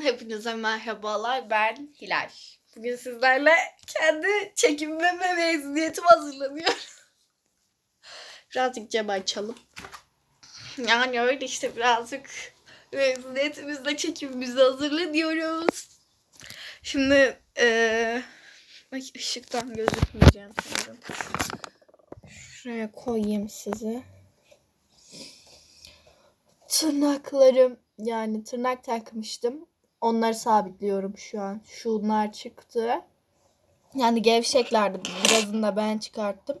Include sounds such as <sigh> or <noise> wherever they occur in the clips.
Hepinize merhabalar. Ben Hilal. Bugün sizlerle kendi çekimime ve mezuniyetim hazırlanıyorum. <laughs> Birazcık cam açalım. Yani öyle işte birazcık mezuniyetimizle çekimimizi hazırlanıyoruz. Şimdi ay ışıktan gözükmeyeceğim sanırım. Şuraya koyayım size. Tırnaklarım yani tırnak takmıştım. Onları sabitliyorum şu an. Şunlar çıktı. Yani gevşeklerdi. Birazını da ben çıkarttım.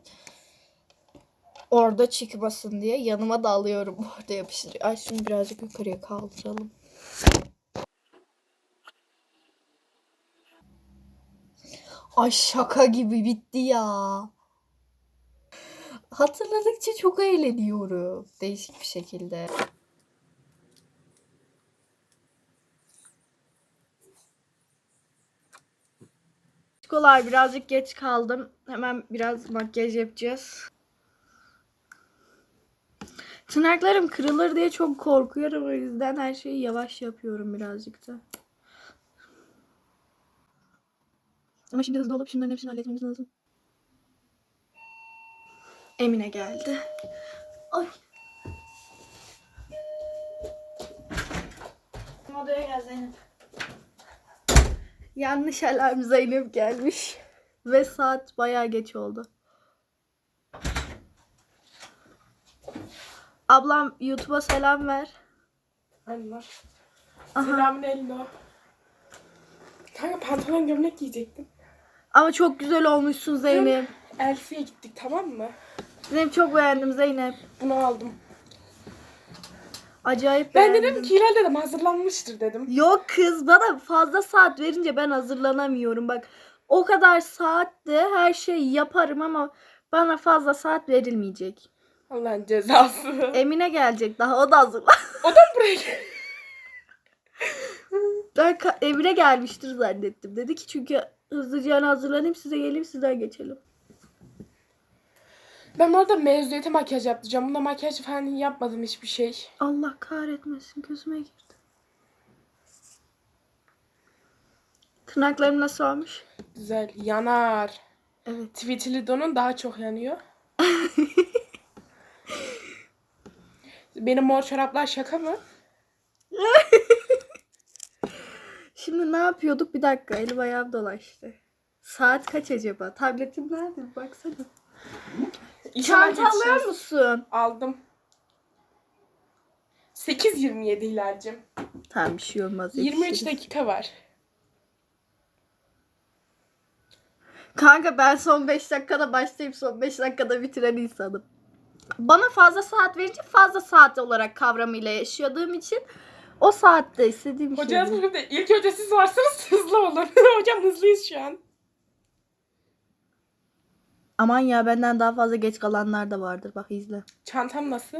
Orada çıkmasın diye yanıma da alıyorum. <laughs> Orada yapıştırıyor. Ay şunu birazcık yukarıya kaldıralım. Ay şaka gibi bitti ya. Hatırladıkça çok eğleniyorum. Değişik bir şekilde. Kolay birazcık geç kaldım. Hemen biraz makyaj yapacağız. Tırnaklarım kırılır diye çok korkuyorum. O yüzden her şeyi yavaş yapıyorum birazcık da. Ama şimdi hızlı olup şunların hepsini halletmemiz lazım. Emine geldi. Ay. Odaya gel Zeynep. Yanlış alarm Zeynep gelmiş. Ve saat bayağı geç oldu. Ablam YouTube'a selam ver. Allah. Aha. Selamün ello. Kanka pantolon gömlek giyecektim. Ama çok güzel olmuşsun Zeynep. Elfi'ye gittik tamam mı? Zeynep çok beğendim Zeynep. Bunu aldım. Acayip Ben beğendim. dedim ki Hilal dedim hazırlanmıştır dedim. Yok kız bana fazla saat verince ben hazırlanamıyorum. Bak o kadar saatte her şeyi yaparım ama bana fazla saat verilmeyecek. Allah'ın cezası. Emine gelecek daha o da hazırlan. <laughs> o da mı buraya gel- Ben ka- Emine gelmiştir zannettim. Dedi ki çünkü hızlıca hazırlanayım size geleyim sizden geçelim. Ben orada mezuniyete makyaj yaptıracağım. Bunda makyaj falan yapmadım hiçbir şey. Allah kahretmesin gözüme girdi. Tırnaklarım nasıl olmuş? Güzel. Yanar. Evet. Tweetili donun daha çok yanıyor. <laughs> Benim mor çoraplar şaka mı? <laughs> Şimdi ne yapıyorduk? Bir dakika elim ayağım dolaştı. Saat kaç acaba? Tabletim nerede? Baksana. İnşallah Çanta alıyor musun? Aldım. 8.27 Hilal'cim. Tamam bir şey olmaz. 23 yetişiriz. dakika var. Kanka ben son 5 dakikada başlayıp son 5 dakikada bitiren insanım. Bana fazla saat verince fazla saat olarak kavramıyla yaşadığım için o saatte istediğim şey. Hocam sınıfta ilk önce siz varsınız <laughs> hızlı olun. <laughs> Hocam hızlıyız şu an. Aman ya benden daha fazla geç kalanlar da vardır. Bak izle. Çantam nasıl?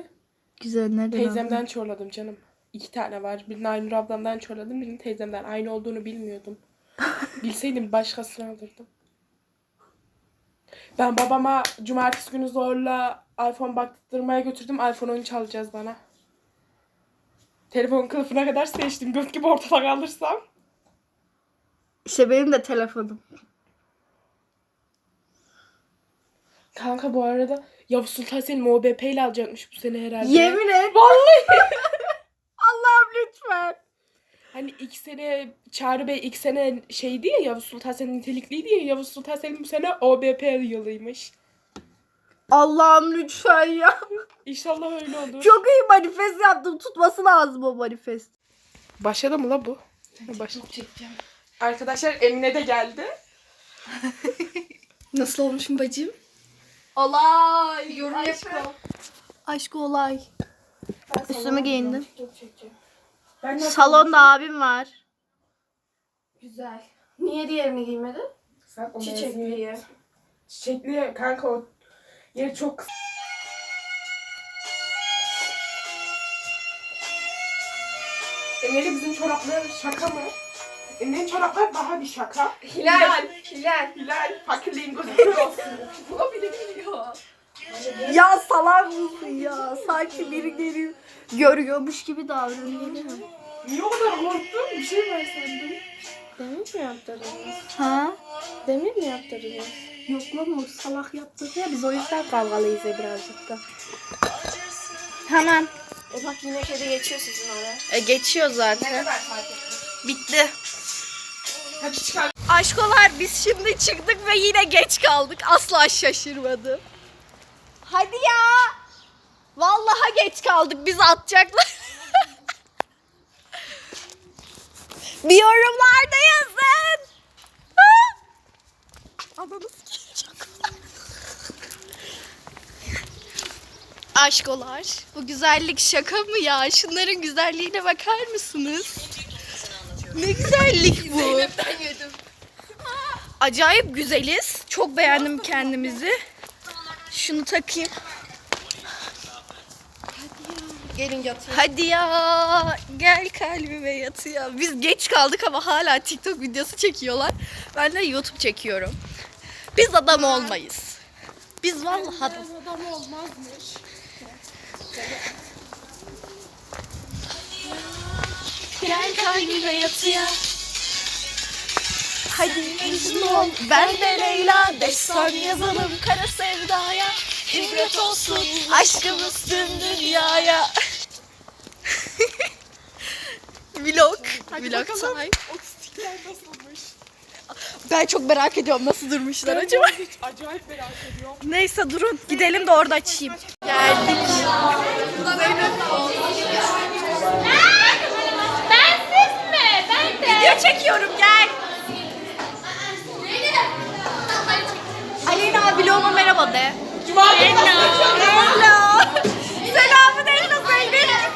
Güzel nereden Teyzemden aldın? çorladım canım. İki tane var. Birini Aynur ablamdan çorladım. Birini teyzemden. Aynı olduğunu bilmiyordum. <laughs> Bilseydim başkasını alırdım. Ben babama cumartesi günü zorla iPhone baktırmaya götürdüm. iPhone 13 alacağız bana. Telefon kılıfına kadar seçtim. Göt gibi ortada kalırsam. İşte benim de telefonum. Kanka bu arada Yavuz Sultan Selim OBP ile alacakmış bu sene herhalde. Yemin et. Vallahi. <laughs> Allah'ım lütfen. Hani ilk sene Çağrı Bey ilk sene şeydi ya Yavuz Sultan Selim nitelikliydi ya Yavuz Sultan Selim bu sene OBP yılıymış. Allah'ım lütfen ya. İnşallah öyle olur. Çok iyi manifest yaptım. Tutması lazım o manifest. Başladı mı la bu? Başladı. Arkadaşlar Emine de geldi. <laughs> Nasıl olmuşum bacım? Olay. Yorum Ayşe. yapma. Aşk olay. Üstümü giyindim. Ben Salonda abim var. Güzel. Niye diğerini giymedin? Sen o Çiçekliye. mezuniyet- Çiçekli kanka o yeri çok kısa. Emine'yle bizim çoraplar şaka mı? Emine'nin çoraplar daha bir şaka. Hilal. Hilal. Hilal fakirliğin gözü olsun. O bile biliyor. Ya salak mısın ya? Sanki biri geliyor. Görüyormuş gibi davranıyor? Niye o kadar korktun? Bir şey var sandım. Demir mi yaptırdınız? Ha? Demir mi yaptırdınız? Yok lan o salak yaptırdı ya biz o yüzden kavgalıyız ya birazcık da. Hemen. E bak yine kedi geçiyor sizin oraya. E, geçiyor zaten. Bitti. Aşkolar biz şimdi çıktık ve yine geç kaldık. Asla şaşırmadım. Hadi ya. Vallahi geç kaldık. Bizi atacaklar. <laughs> Bir yorumlarda yazın. <laughs> Ananı. Aşkolar, bu güzellik şaka mı ya? Şunların güzelliğine bakar mısınız? Ne güzellik bu. Acayip güzeliz. Çok beğendim kendimizi. Şunu takayım. Gelin yatın. Hadi ya. Gel kalbime yatıyor. Biz geç kaldık ama hala TikTok videosu çekiyorlar. Ben de YouTube çekiyorum. Biz adam olmayız. Biz vallahi adam. Adam olmazmış. Gel kalbime yatıyor. Hadi mecnun ol. Ben de Leyla. Destan yazalım kara sevdaya. İbret olsun aşkımız tüm dünyaya. <laughs> Vlog. Vlog time. Otistikler nasılmış? Ben çok merak ediyorum nasıl durmuşlar acaba. Hiç acayip merak ediyorum. Neyse durun gidelim de orada açayım. Geldik. Bensiz çekiyorum gel. Aleyna vloguma merhaba de. Cuma günü Hello. Selamın Hello Zeynep.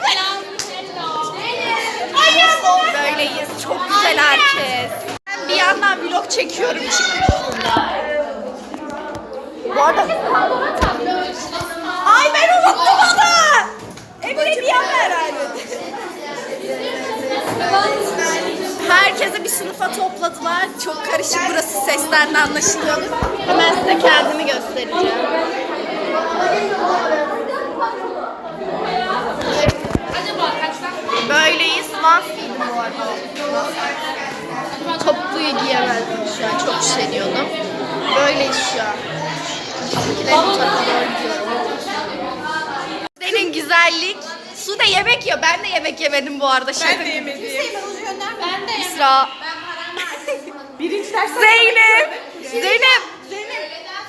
Böyleyiz. Çok güzel herkes. Ben bir yandan vlog çekiyorum çıkışında. Bu arada... Ay ben unuttum onu. Emre bir yana herhalde. Herkese bir sınıfa topladılar. Çok karışık burası sesten de anlaşılıyor. Hemen size kendimi göstereceğim. Böyleyiz. Mahfiydim bu arada. Topukluyu giyemezdim şu an. Çok üşeniyordum. Böyleyiz şu an. Bizimkilerin. Senin güzellik. Su da yemek yiyor. Ben de yemek yemedim bu arada. Şaka Ben de yemedim. İsra. Birinci ders Zeynep. Zeynep.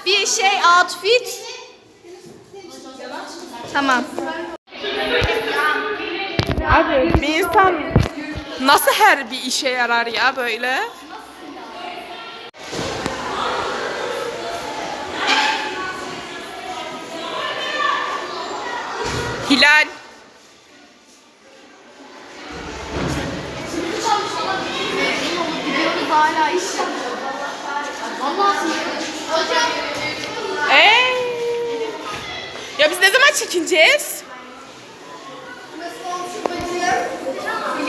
Bir şey outfit. Tamam. Abi bir insan nasıl her bir işe yarar ya böyle? Hilal. Hala iş Ee? Ya biz ne zaman çekineceğiz?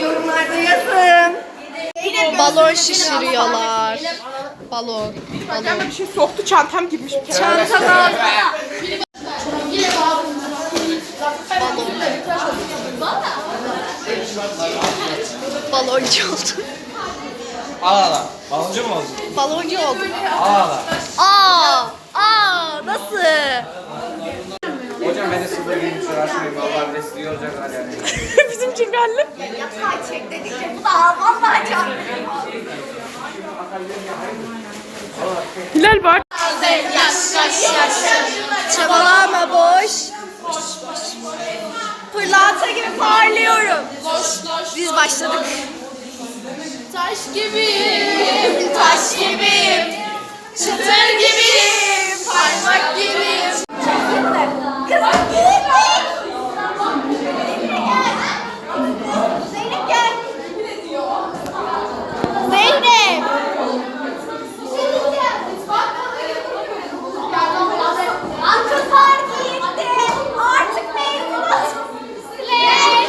Yorumlarda yazın. Balon şişiriyorlar. Balon. Bacağıma bir şey soktu çantam girmiş bir kere. Çantalar. Baloncu oldu. Al. Baloncu mu oldun? Baloncu oldu. Al al. Aa, aa nasıl? Hocam ben de sıfır gibi uğraşmayayım. Vallahi bile sizi yoracaklar yani. <laughs> Bizim çingalli. Yatağa çek dedikçe bu da vallahi çarptı. Hilal bak. Yaş yaş yaş. Çabalama boş. Pırlanta gibi parlıyorum. Biz başladık. Taş gibiyim, taş gibiyim. Çıtır gibiyim, parmak gibiyim. Kızım git Zeynep gel. Zeynep. Kızlar gitti. Artık mezunuz. Slay.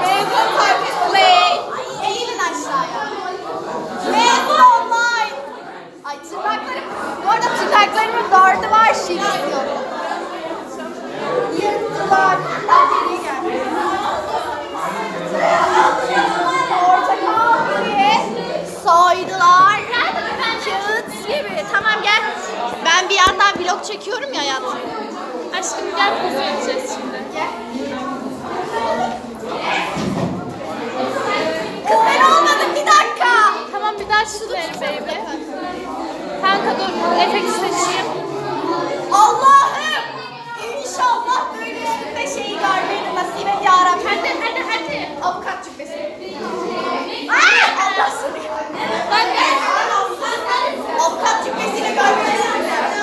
Mezun parti slay. Ay eğilin aşağıya. Mezun online. Ay tırnaklarım. Bu arada tırnaklarımın dördü var şimdi. vlog çekiyorum ya hayatım. Aşkım gel poz vereceğiz şimdi. Kız ben olmadım bir dakika. Tamam bir daha şuraya baby. Kanka dur efekt seçeyim. Allah'ım inşallah böyle üstünde şeyi görmeyi nasip et yarabbim. Hadi hadi hadi. Avukat cübbesi. Aa, Allah seni. Bak gel. Avukat cübbesiyle görmeyi nasip et.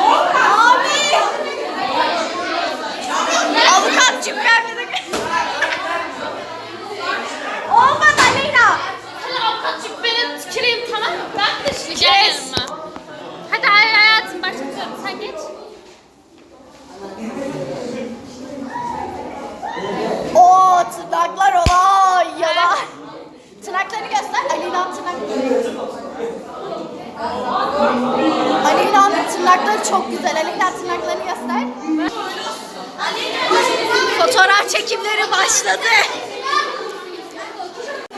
Abi. Avukat cübbemle de Olmadı Aleyna. Hadi avukat cübbeni tüküreyim tamam mı? Ben de şimdi gel yanıma. Hadi ay hayatım başlatıyorum sen geç. Oo tırnaklar olay yalan. Tırnaklarını göster. Aleyna tırnakları. Aleyna'nın tırnakları çok güzel. Aleyna tırnaklarını göster. Fotoğraf çekimleri başladı.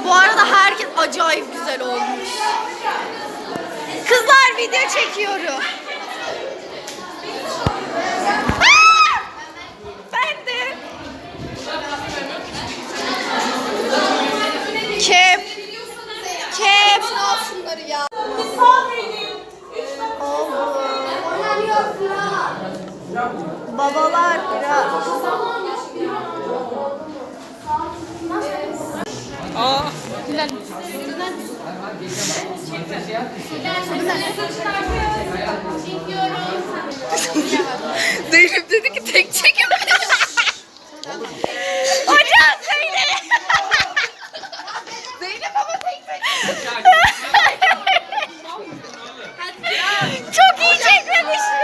Bu arada herkes acayip güzel olmuş. Kızlar video çekiyorum. Babalar biraz. Zeynep dedi ki tek çekim. Hocam Zeynep. Zeynep ama tek çekim. Çok iyi çekmemişsin.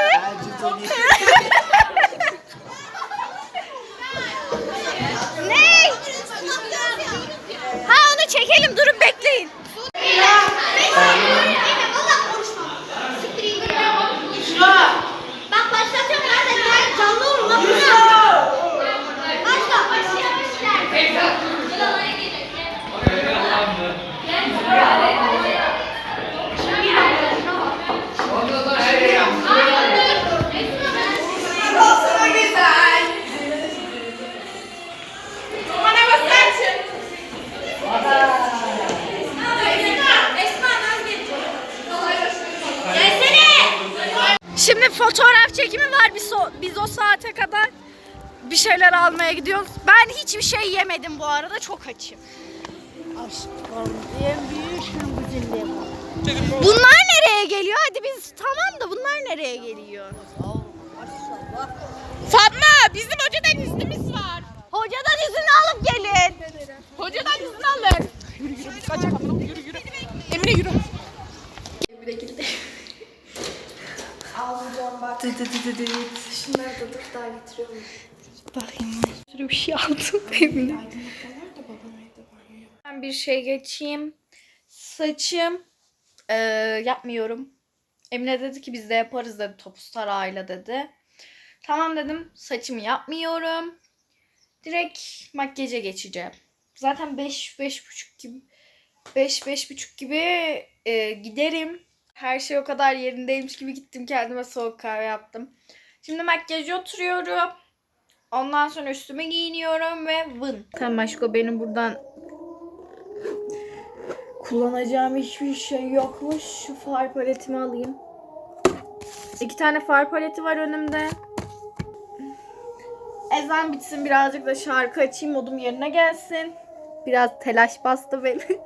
ne? Ha onu çekelim durun bekleyin. Bak başlatıyorum nerede? Gel canlı olun bak Başla başlayalım. Şimdi fotoğraf çekimi var biz o, biz o saate kadar bir şeyler almaya gidiyoruz. Ben hiçbir şey yemedim bu arada çok açım. Bunlar nereye geliyor? Hadi biz tamam da bunlar nereye geliyor? Fatma bizim hocadan iznimiz var. Hocadan izin alıp gelin. Hocadan izin alın. Yürü yürü. Kaçak amına yürü yürü. Emine yürü. Bir şey aldım <laughs> evine. Ben bir şey geçeyim. Saçım eee, yapmıyorum. Emine dedi ki biz de yaparız dedi Topustar aile dedi. Tamam dedim saçımı yapmıyorum. Direkt makyaja geçeceğim. Zaten 5 beş buçuk gibi 5 beş buçuk gibi eee, giderim. Her şey o kadar yerindeymiş gibi gittim kendime soğuk kahve yaptım. Şimdi makyaja oturuyorum. Ondan sonra üstüme giyiniyorum ve vın. Tamam aşko benim buradan kullanacağım hiçbir şey yokmuş. Şu far paletimi alayım. İki tane far paleti var önümde. Ezan bitsin birazcık da şarkı açayım modum yerine gelsin. Biraz telaş bastı beni. <laughs>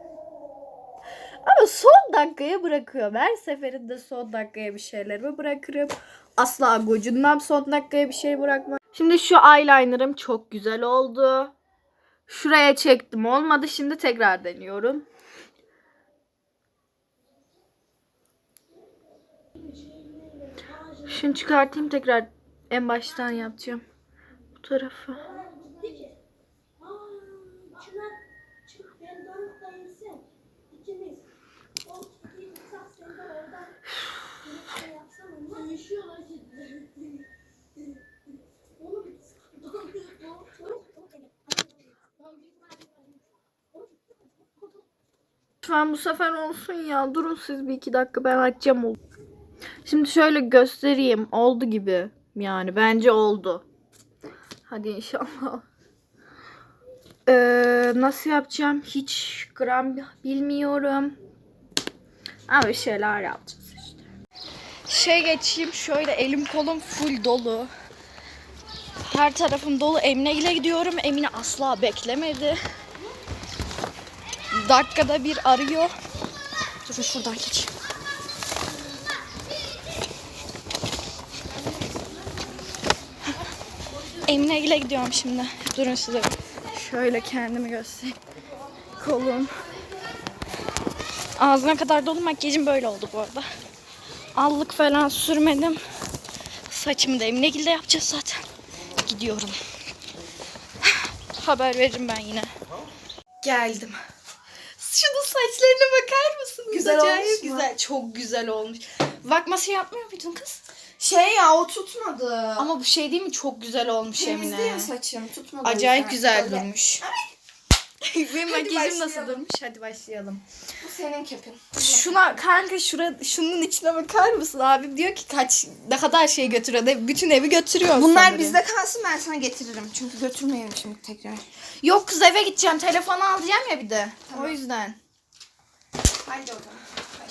Ama son dakikaya bırakıyorum. Her seferinde son dakikaya bir şeylerimi bırakırım. Asla gocunmam son dakikaya bir şey bırakmam. Şimdi şu eyelinerım çok güzel oldu. Şuraya çektim olmadı. Şimdi tekrar deniyorum. Şunu çıkartayım tekrar en baştan yapacağım. Bu tarafı. Lütfen bu sefer olsun ya. Durun siz bir iki dakika ben açacağım. ol- Şimdi şöyle göstereyim. Oldu gibi. Yani bence oldu. Hadi inşallah. Ee, nasıl yapacağım? Hiç gram bilmiyorum. Ama bir şeyler yapacağız işte. Şey geçeyim şöyle elim kolum full dolu. Her tarafım dolu. Emine ile gidiyorum. Emine asla beklemedi. Dakikada bir arıyor. Dur şuradan geçeyim. Emine ile gidiyorum şimdi. Durun size. Şöyle kendimi göstereyim. Kolum. Ağzına kadar dolu makyajım böyle oldu bu arada. Allık falan sürmedim. Saçımı da Emine ile yapacağız zaten. Gidiyorum. Haber veririm ben yine. Geldim. Şunun saçlarına bakar mısınız? Güzel Acayip olmuş mu? güzel. Çok güzel olmuş. Vakması yapmıyor muydun kız? Şey ya o tutmadı. Ama bu şey değil mi? Çok güzel olmuş Temizdi Emine. ya saçım tutmadı. Acayip güzel yüzden. durmuş. <laughs> Benim makyajım nasıl başlayalım. durmuş? Hadi başlayalım. Bu senin kepin. Şuna kanka şura şunun içine bakar mısın abi? Diyor ki kaç ne kadar şey götürüyor. De, bütün evi götürüyor. Bunlar sanırım. bizde kalsın ben sana getiririm. Çünkü götürmeyelim şimdi tekrar. Yok kız eve gideceğim. Telefonu alacağım ya bir de. O yüzden. Hadi o zaman.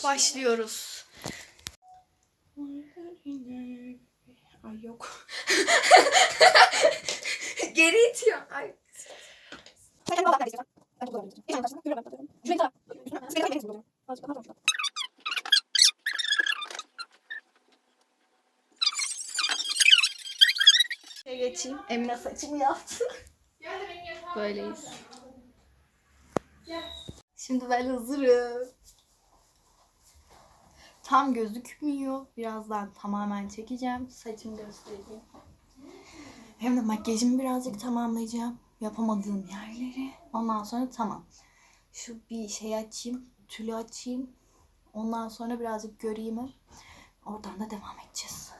Başlıyoruz. Ay yok. <laughs> Geri itiyor. Ay. Şey geçeyim. Emine saçımı yaptı. Böyleyiz. Şimdi ben hazırım. Tam gözükmüyor. Birazdan tamamen çekeceğim. Saçımı göstereceğim. Hem de makyajımı birazcık tamamlayacağım. Yapamadığım yerleri. Ondan sonra tamam. Şu bir şey açayım. Tülü açayım. Ondan sonra birazcık göreyim. Oradan da devam edeceğiz.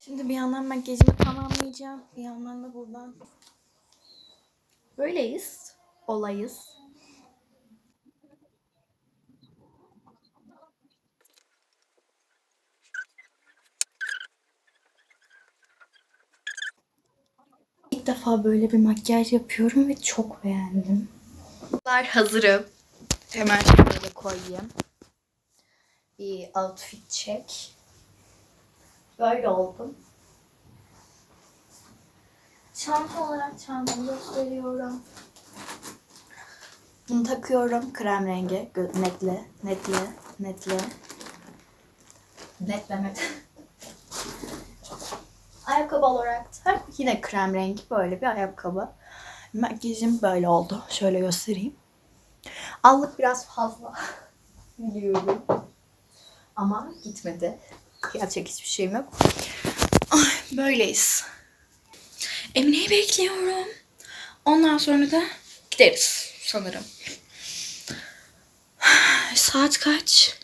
Şimdi bir yandan makyajımı tamamlayacağım. Bir yandan da buradan. Böyleyiz. Olayız. İlk defa böyle bir makyaj yapıyorum ve çok beğendim. Hazırım. Hemen şöyle koyayım. Bir outfit check. Böyle oldum. Çanta olarak çantamı gösteriyorum. Bunu takıyorum. Krem rengi. Gö- Netle. Netle. Netle. <laughs> Ayakkabı olarak da yine krem rengi böyle bir ayakkabı. Makyajım böyle oldu. Şöyle göstereyim. Allık biraz fazla. <laughs> Biliyorum. Ama gitmedi. Yapacak hiçbir şeyim yok. Ay, böyleyiz. Emine'yi bekliyorum. Ondan sonra da gideriz sanırım. <sighs> Saat kaç?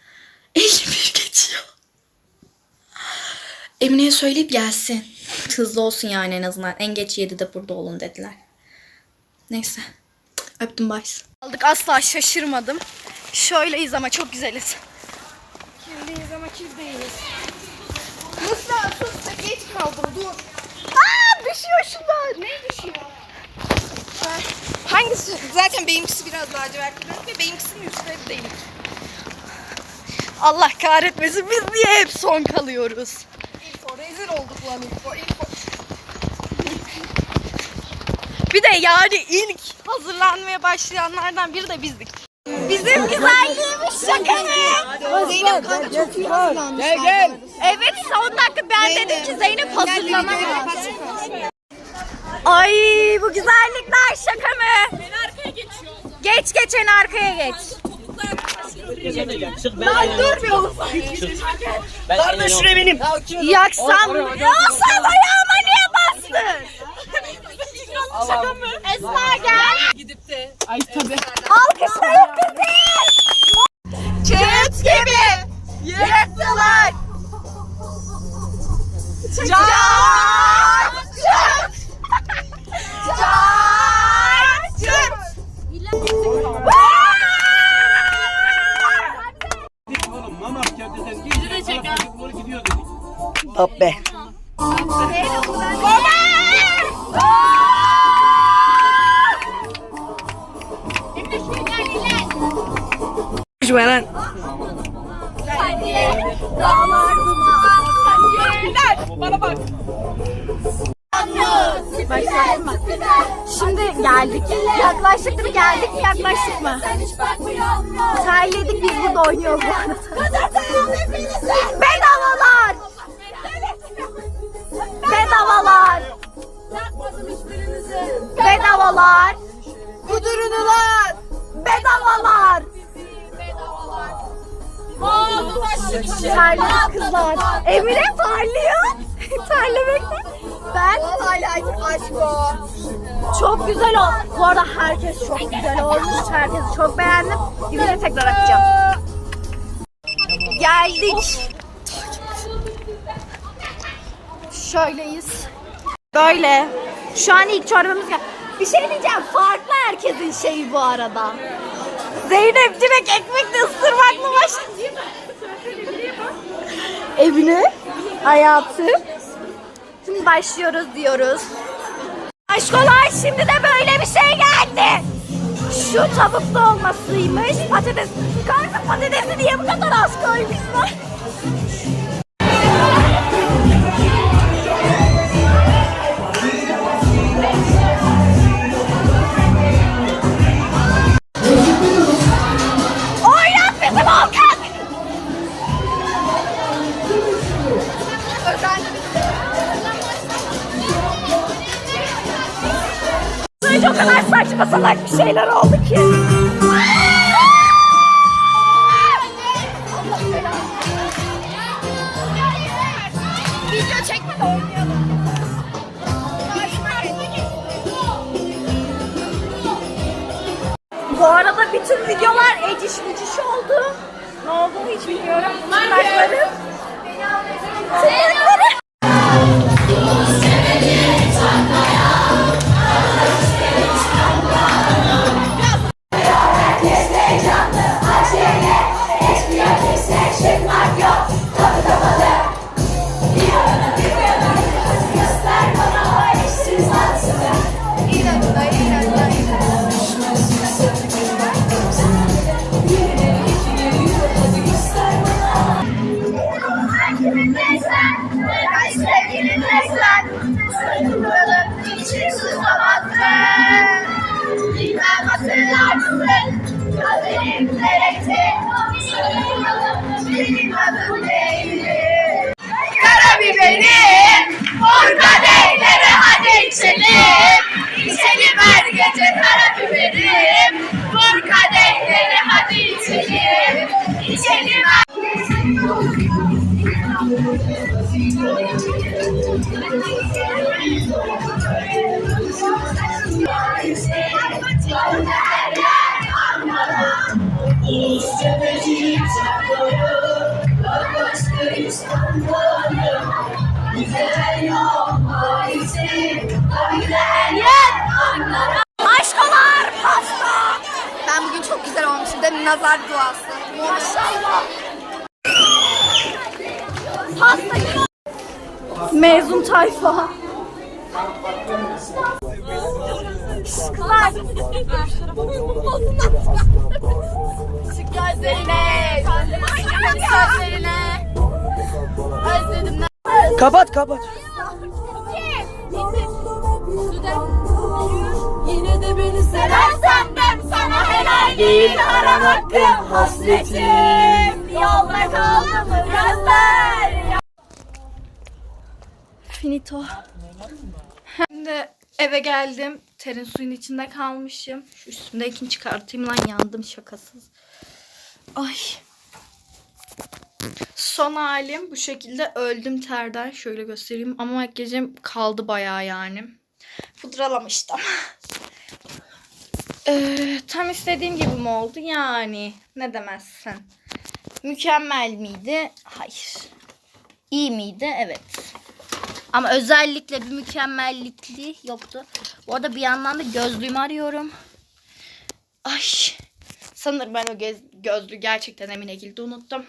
<laughs> 51 geçiyor. Emine'ye söyleyip gelsin. Hızlı olsun yani en azından. En geç 7'de burada olun dediler. Neyse. Öptüm bye. Aldık asla şaşırmadım. Şöyleyiz ama çok güzeliz. Kirliyiz ama kir değiliz. Musa sus da geç kaldım dur. Aa düşüyor şunlar. Ne düşüyor? Hangisi? Zaten benimkisi biraz lacivertli ve benimkisinin üstleri değil. Allah kahretmesin biz niye hep son kalıyoruz? Rezil olduk lan İlfo. İlfo. Bir de yani ilk hazırlanmaya başlayanlardan biri de bizdik. Bizim güzelliğimiz şaka mı? Zeynep kanka çok iyi hazırlanmış. Gel gel. Evet son dakika ben dedim ki Zeynep hazırlanamaz. Ay bu güzellikler şaka mı? En arkaya geçiyorum. Geç geç en arkaya geç. Ben dur bir oğlum. Kardeş şuraya benim. Yaksam. Ya sen ayağıma niye bastın? Esma gel. Gidip de. Ay tabii. Alkışlayın Terledik biz burada oynuyoruz bu arada. Bedavalar! Bedavalar! Bedavalar! Ulan! Bedavalar! Terledik kızlar. Emine parlıyor. <laughs> Terlemekle. Ben hala aşk o. Çok güzel ol. Bu arada herkes çok güzel olmuş. Herkesi çok beğendim. İzini tekrar açacağım. Geldik. Şöyleyiz. Böyle. Şu an ilk çorbamız geldi. Bir şey diyeceğim. Farklı herkesin şeyi bu arada. Zeynep direkt ekmekle ısırmakla başladı. Evine. Hayatım. Şimdi başlıyoruz diyoruz. Aşkolar şimdi de böyle bir şey geldi. Şu tavuklu olmasıymış. Patates. Kanka patatesi niye bu kadar az koymuşlar? Kadar saçma salak bir şeyler oldu ki. Video çekmeden oynayalım. Bu arada bütün videolar eciş bücüş oldu. Ne olduğunu hiç bilmiyorum. Tırnaklarım. Tırnaklarım. Nazar duası. Maşallah. Mezun tayfa. Kızlar. Şu gözlerine. Gözlerine. Özledim. Kapat kapat. Yine de beni seversen sana helal değil aramaktım hasretim. Yolda kaldım gözler. Finito. Şimdi eve geldim terin suyun içinde kalmışım. Şu üstümdekini çıkartayım lan yandım şakasız. Ay. Son halim bu şekilde öldüm terden şöyle göstereyim ama makyajım kaldı bayağı yani. Pudralamıştım. Ee, tam istediğim gibi mi oldu? Yani ne demezsin. Mükemmel miydi? Hayır. İyi miydi? Evet. Ama özellikle bir mükemmellikli yoktu. Bu arada bir yandan da gözlüğümü arıyorum. Ay. Sanırım ben o göz, gözlüğü gerçekten Emine Gil'de unuttum.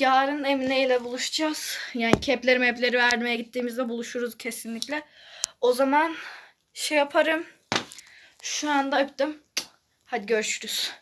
Yarın Emine ile buluşacağız. Yani kepleri mepleri vermeye gittiğimizde buluşuruz kesinlikle. O zaman şey yaparım. Şu anda öptüm. Hadi görüşürüz.